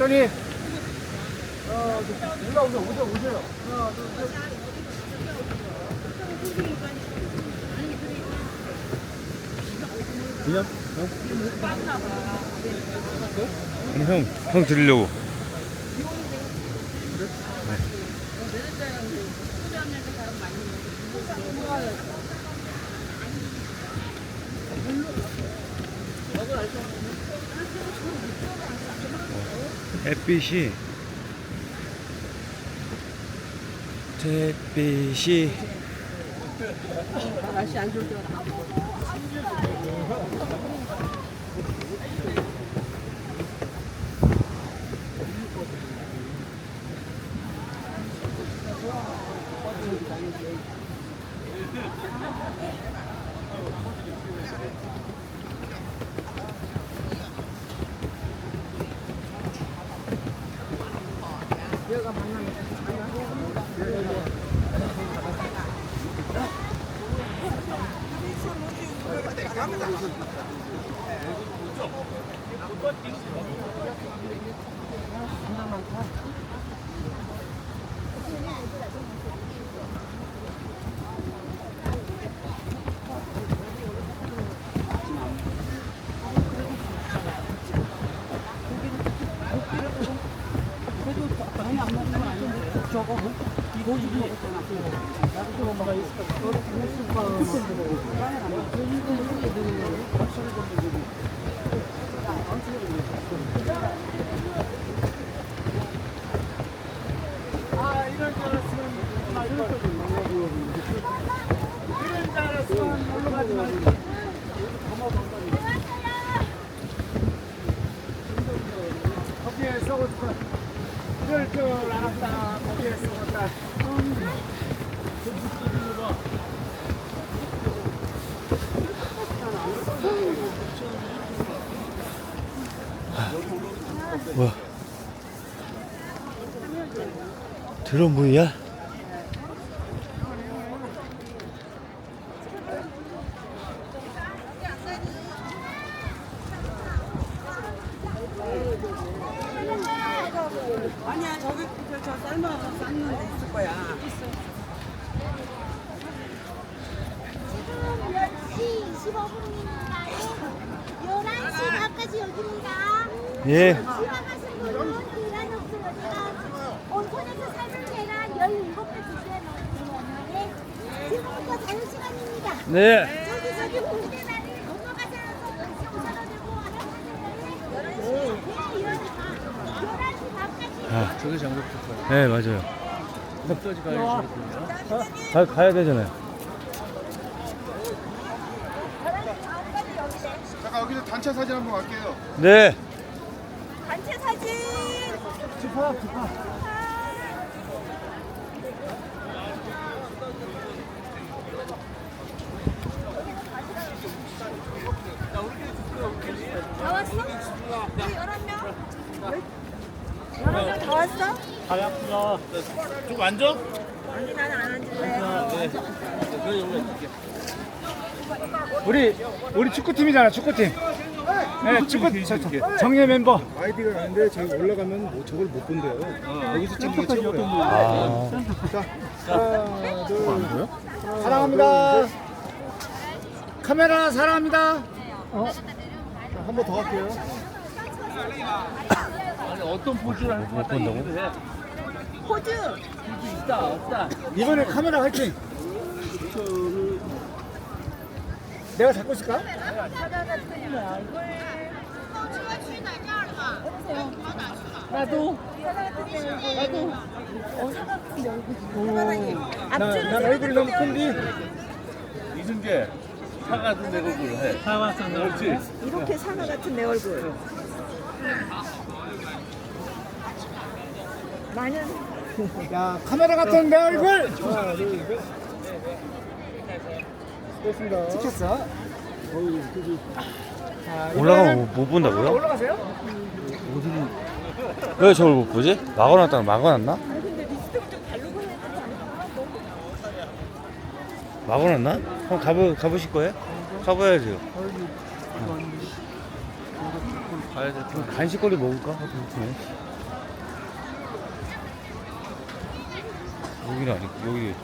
천천히. 어, 올라오세요, 오세요, 오세요. 하나, 둘, 셋. 그냥? 아니 형, 형 드리려고. 햇빛이. 햇빛이. 날씨 안 좋을 때가 아, 이럴 줄 알았으면 아, 이럴 줄 이럴 줄 알았으면 올라가지 말고. 거기에 썩었어. 이럴 줄 알았다. 거기에 썩었다. 뭐야? 드론 뭐야? 아니야 저기 저, 저 삶아 삶는 데 있을 거야. 지금 10시 25분이니까요. 11시 반까지 여기입니다. 예. 지나가신 분은 이란옥수 어디가 온천에서 삶은 계란 17개 주세요. 먹으면 지금부터 자유시간입니다. 네. 저기 저기 홍대다리 건너가셔서 다시 오셔도 되고 하나 11시 네, 11시 반까지 아, 저기 장갑 네, 맞아요. 끝까지 가야 가, 가야 되잖아요. 잠깐 여기서 단체 사진 한번 갈게요. 네. 단체 사진 지파, 지파. 다 왔어? 우리 11명? 11명 다 왔어? 좀 앉아? 아니 나는 안 앉을래. 우리 우리 축구팀이잖아, 축구팀. 네, 축구 저, 저, 정예 멤버. 아이디가 나는데 저기 올라가면 뭐 저걸 못 본대요. 여기서 찍는 게 최고예요. 아. 하나, 둘, 사랑합니다. 카메라 사랑합니다. 한 번 더 할게요. 못 본다고? 호주 이번에 카메라 화이팅. 내가 잡고 있을까? 나도 나도 나, 난 얼굴이 너무 큰디. 이승재 사과 좀 내고 해. 사과 좀 그렇지. 이렇게 사과 같은 내 얼굴. 나는 야 카메라 같은 내 얼굴. 하나, 둘, 셋. 됐습니다. 찍혔어. 올라가면 못, 본다고요? 올라가세요? 왜 저걸 못 보지? 막아놨다 막아놨나? 막아놨나? 그럼 가보, 가보실 거예요? 가봐야죠. 그럼 간식거리 먹을까? 여기는 아니, 여기.